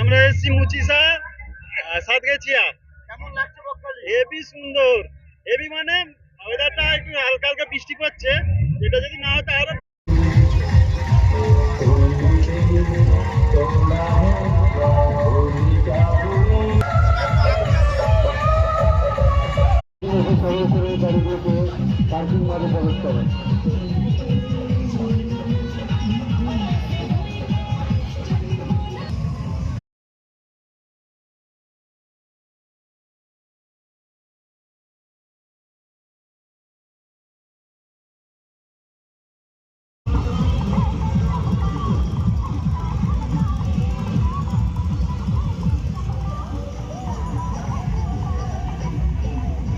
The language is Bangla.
আমরা এসছি মুচিসা সাত গেছিয়া হেভি সুন্দর। হেভি মানে ওয়েদারটা একটু হালকা হালকা বৃষ্টি পড়ছে। এটা যদি না হয় তাহলে গাড়িগুলোকে পার্কিং প্রবেশ করে।